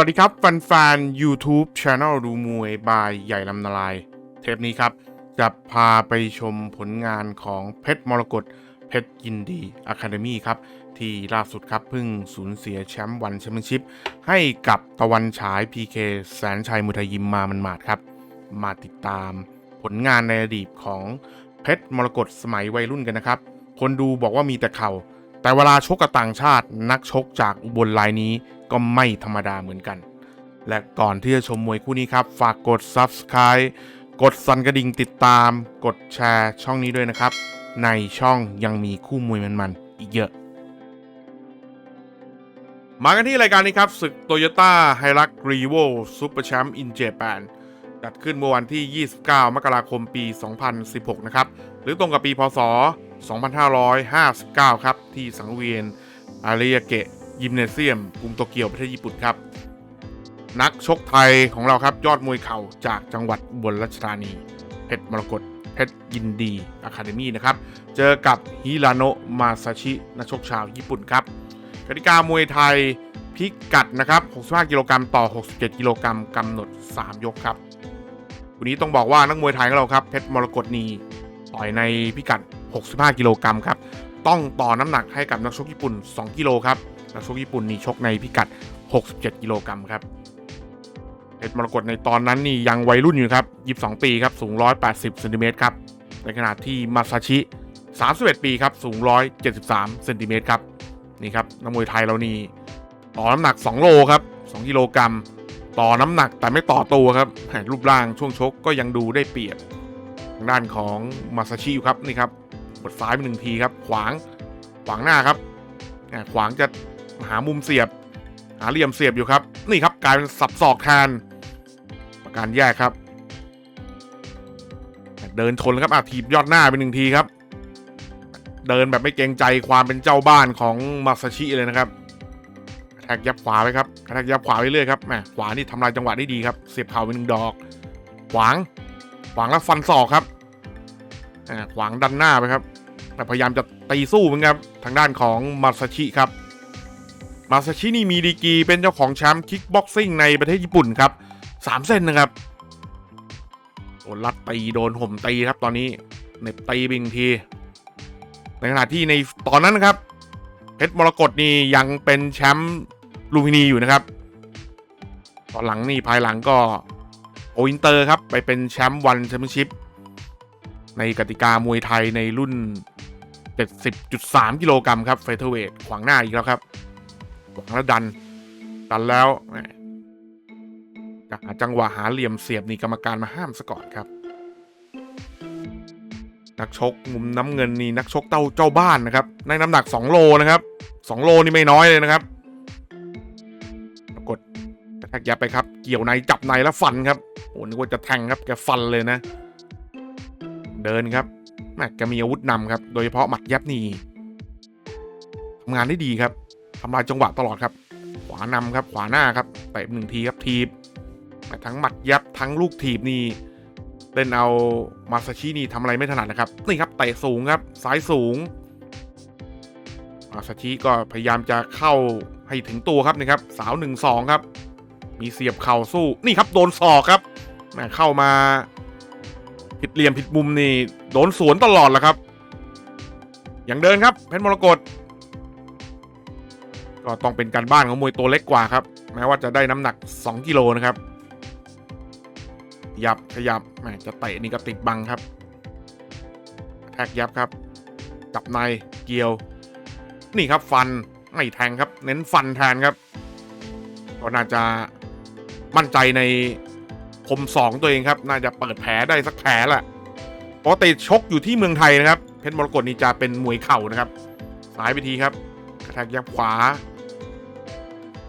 วัสดีครับแฟนๆ YouTube Channel ดูมวยบายใหญ่ลำนาลาย เทปนี้ครับ จะพาไปชมผลงานของเพชรมรกตเพชรยินดีอะคาเดมี่ครับ ที่ล่าสุดครับเพิ่งสูญเสียแชมป์วันแชมเปี้ยนชิพให้กับตะวันฉาย PK แสนชัยมุทยยิมมามันมาดครับ มาติดตามผลงานในอดีตของเพชรมรกตสมัยวัยรุ่นกันนะครับ คนดูบอกว่ามีแต่เข่า แต่เวลาชกกับต่างชาตินักชกจากอุบลรายนี้ก็ไม่ธรรมดาเหมือนกัน และก่อนที่จะชมมวยคู่นี้ครับ ฝากกด Subscribe กดสั่นกระดิ่งติดตาม กดแชร์ช่องนี้ด้วยนะครับ ในช่องยังมีคู่มวยมันๆ อีกเยอะ มากันที่รายการนี้ครับศึกโตโยต้าไฮรักรีโวซูเปอร์แชมป์อินเจแปนจัดขึ้นเมื่อวันที่ 29 มกราคมปี 2016 นะครับ หรือตรงกับปีพศ 2559 ครับ ที่สังเวียนอาริยาเกะ ยิมเนเซียม กรุงโตเกียวประเทศญี่ปุ่นครับ นักชกไทยของเราครับ ยอดมวยเข่าจากจังหวัดอุบลราชธานี เพชรมรกตเพชรยินดีอะคาเดมี่นะครับ เจอกับฮิราโนะมาซาชินักชกชาวญี่ปุ่นครับกติกามวยไทยพิกัดนะครับ 65 กิโลกรัมต่อ 67 กิโลกรัมกำหนด 3 ยกครับ วันนี้ต้องบอกว่านักมวยไทยของเราครับ เพชรมรกตนีต่อยในพิกัด 65 กิโลกรัมครับ ต้องต่อน้ำหนักให้กับนักชกญี่ปุ่น 2 กิโลครับ นักชกญี่ปุ่นนี่ชกในพิกัด 67 กิโลกรัมครับเพชรมรกตในตอนนั้นนี่ยังวัยรุ่นอยู่ครับ 22 ปีครับ สูง 180เซนติเมตรครับ ในขณะที่มาซาชิ 31 ปีครับ สูง 173เซนติเมตรครับ นี่ครับนักมวยไทยเรานี่ต่อน้ำหนัก 2 โลครับ 2 กิโลกรัม ต่อน้ำหนักแต่ไม่ต่อตัวครับรูปร่างช่วงชกก็ยังดูได้เปรียบทางด้านของมาซาชิอยู่ครับนี่ครับ บดซ้ายไปหนึ่งทีครับ ขวางขวางหน้าครับขวางจะหามุมเสียบ หาเหลี่ยมเสียบอยู่ครับ นี่ครับกลายเป็นสับศอกแทนประการแยกครับ เดินชนแล้วครับอาทีบยอดหน้าไปหนึ่งทีครับ เดินแบบไม่เกรงใจความเป็นเจ้าบ้านของมาซาชิเลยนะครับแทกยับขวาไปครับแทกยับขวาไปเรื่อยครับแหมขวานี่ทำลายจังหวะได้ดีครับ เสียบเข่าไปหนึ่งดอก ขวางขวางแล้วฟันศอกครับอ่าขวางดันหน้าไปครับ แต่พยายามจะตีสู้เหมือนกันครับทางด้านของมาซาชิครับ มาซาชินี่มีดีกีเป็นเจ้าของแชมป์คิกบ็อกซิ่งในประเทศญี่ปุ่นครับสามเส้นนะครับโดนลัดตีโดนห่มตีครับตอนนี้เน็บตีไปอีกที ในขณะที่ในตอนนั้นนะครับเพชรมรกตนี่ยังเป็นแชมป์ลูมพินีอยู่นะครับ ตอนหลังนี่ภายหลังก็โออินเตอร์ครับไปเป็นแชมป์วันแชมเปี้ยนชิพในกติกามวยไทยในรุ่น 70.3 กิโลกรัมครับเฟเธอร์เวทขวางหน้าอีกแล้วครับขวางแล้วดัน ดันแล้วจ,จังหวะหาเหลี่ยมเสียบนี่กรรมการมาห้ามซะก่อนครับ นักชกมุมน้ำเงินนี่นักชกเต้าเจ้าบ้านนะครับ ในน้ำหนัก 2 โลนะครับ 2 โลนี่ไม่น้อยเลยนะครับปรากฏกระแทกยับไปครับ เกี่ยวในจับในแล้วฟันครับโอ้นึกว่าจะแทงครับแกฟันเลยนะ เดินครับ แม่แกมีอาวุธนำครับ โดยเฉพาะหมัดยับนีทำงานได้ดีครับทำลายจังหวะตลอดครับ ขวานำครับ ขวาหน้าครับเตะหนึ่งทีครับทีบทั้งหมัดยับทั้งลูกถีบนี่เล่นเอามาซาชินี่ทำอะไรไม่ถนัดนะครับนี่ครับเตะสูงครับซ้ายสูงมาซาชิก็พยายามจะเข้าให้ถึงตัวครับนี่ครับ สาวหนึ่งสองครับ มีเสียบเข่าสู้นี่ครับโดนศอกครับแหม่เข้ามา ผิดเหลี่ยมผิดมุมนี่โดนสวนตลอดแหละครับ อย่างเดินครับเพชรมรกตก็ต้องเป็นการบ้านของมวยตัวเล็กกว่าครับ แม้ว่าจะได้น้ำหนัก 2 กิโลนะครับยับขยับแหมจะเตะนี่ก็ติดบังครับแทกยับครับ จับในเกี่ยว นี่ครับฟันไม่แทงครับ เน้นฟันแทนครับ ก็น่าจะมั่นใจใน คมสองตัวเองครับ น่าจะเปิดแผลได้สักแผลแหละปกติชกอยู่ที่เมืองไทยนะครับ เพชรมรกตนี่จะเป็นมวยเข่านะครับซ้ายไปทีครับกระแทกยับขวา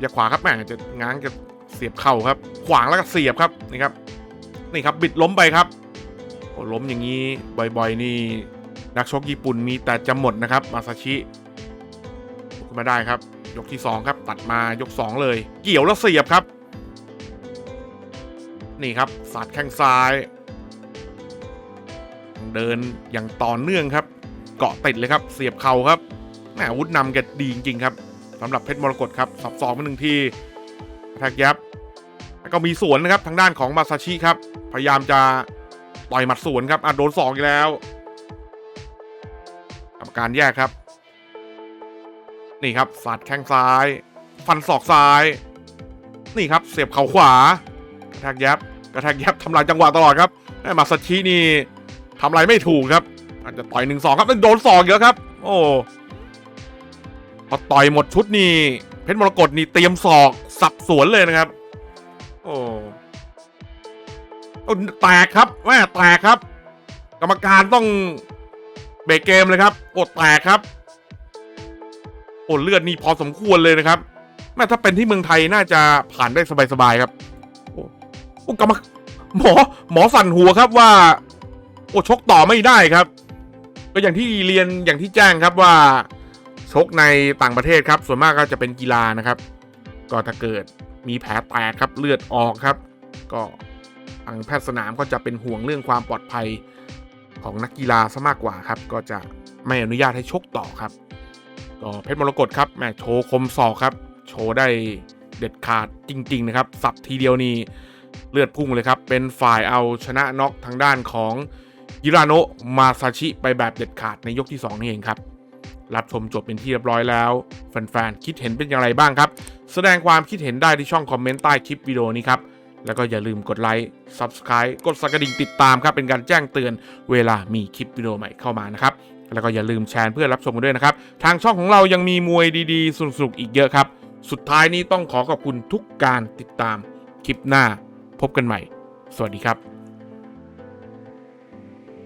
ย่าขวาครับแหมจะง้างจะเสียบเข่าครับ ขวางแล้วก็เสียบครับนี่ครับ นี่ครับบิดล้มไปครับโอ้ล้มอย่างนี้บ่อยๆ นี่นักชกญี่ปุ่นมีแต่จะหมดนะครับ มาซาชิลุกขึ้นมาได้ครับ ยกที่ 2 ครับ ตัดมายก 2 เลย เกี่ยวแล้วเสียบครับ นี่ครับสาดแข้งซ้าย เดินอย่างต่อเนื่องครับ เกาะติดเลยครับ เสียบเข่าครับแหมอาวุธนำแกดีจริงๆครับสำหรับเพชรมรกตครับสับสองมาหนึ่งทีแทกยับแล้วก็มีสวนนะครับทางด้านของมาซาชิครับ พยายามจะต่อยหมัดสวนครับอะโดนสองอีกแล้วกรรมการแยกครับ นี่ครับสาดแข้งซ้าย ฟันศอกซ้าย นี่ครับเสียบเข่าขวาแทกยับ กระแทกยับทำลายจังหวะตลอดครับแม่มาซาชินี่ทำอะไรไม่ถูกครับ อาจจะต่อยหนึ่งสองครับโดนสองเยอะครับ โอ้พอต่อยหมดชุดนี่เพชรมรกตนี่เตรียมศอกสับสวนเลยนะครับ โอ้โอ้แตกครับแม่แตกครับ กรรมการต้องเบรกเกมเลยครับโอ้แตกครับโอ้เลือดนี่พอสมควรเลยนะครับแม่ถ้าเป็นที่เมืองไทยน่าจะผ่านได้สบายๆครับ อ้กรรมหมอหมอสั่นหัวครับว่า โอ้ชกต่อไม่ได้ครับ ก็อย่างที่เรียนอย่างที่แจ้งครับว่า ชกในต่างประเทศครับ ส่วนมากก็จะเป็นกีฬานะครับ ก็ถ้าเกิดมีแผลแตกครับเลือดออกครับ ก็ทางแพทย์สนามก็จะเป็นห่วงเรื่องความปลอดภัยของนักกีฬาซะมากกว่าครับ ก็จะไม่อนุญาตให้ชกต่อครับ ก็เพชรมรกตครับแม่โชว์คมศอกครับ โชว์ได้เด็ดขาดจริง ๆ นะครับ สับทีเดียวนี่ เลือดพุ่งเลยครับ เป็นฝ่ายเอาชนะน็อกทางด้านของยิราโนะมาซาชิไปแบบเด็ดขาดในยกที่ 2 นี่เองครับ รับชมจบเป็นที่เรียบร้อยแล้ว แฟนๆ คิดเห็นเป็นอย่างไรบ้างครับ แสดงความคิดเห็นได้ที่ช่องคอมเมนต์ใต้คลิปวิดีโอนี้ครับ แล้วก็อย่าลืมกดไลค์ Subscribe กดสั่นกระดิ่งติดตามครับ เป็นการแจ้งเตือนเวลามีคลิปวิดีโอใหม่เข้ามานะครับ แล้วก็อย่าลืมแชร์เพื่อรับชมกันด้วยนะครับ ทางช่องของเรายังมีมวยดีๆสนุกๆอีกเยอะครับ สุดท้ายนี้ต้องขอขอบคุณทุกการติดตามคลิปหน้า พบกันใหม่ สวัสดีครับ